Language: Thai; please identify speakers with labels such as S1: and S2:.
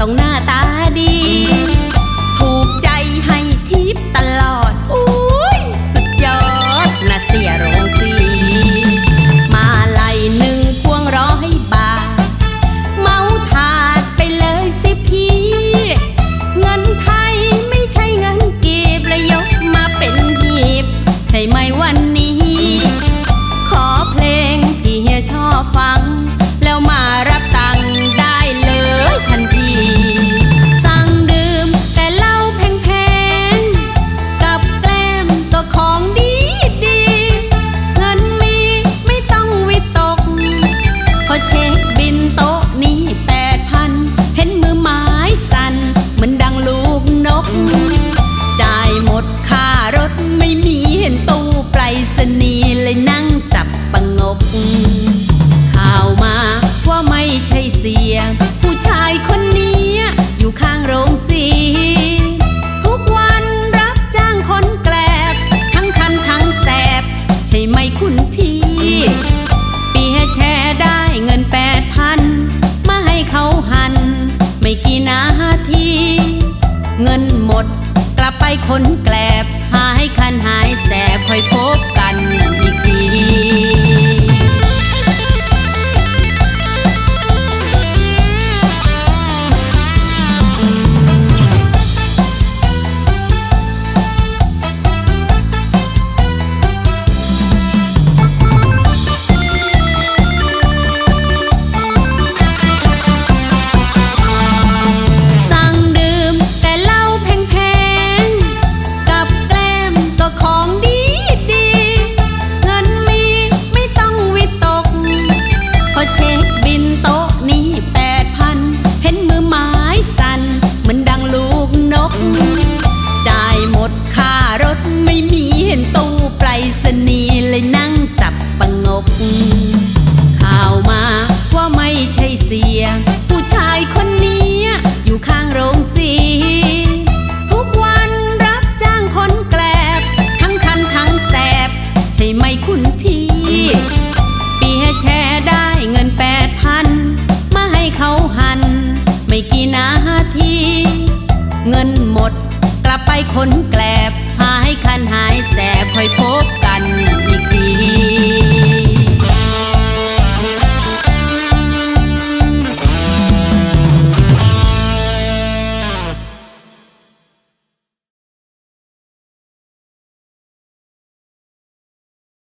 S1: ต้องหน้าตา ด กลับไปคนแกลบ หายคันหายแสบค่อยพบกัน จ่ายหมดค่ารถไม่มีเห็นตู้ไปรษณีย์เลยนั่งสับประงก คนแกลบหายคันหายแสบค่อยพบกัน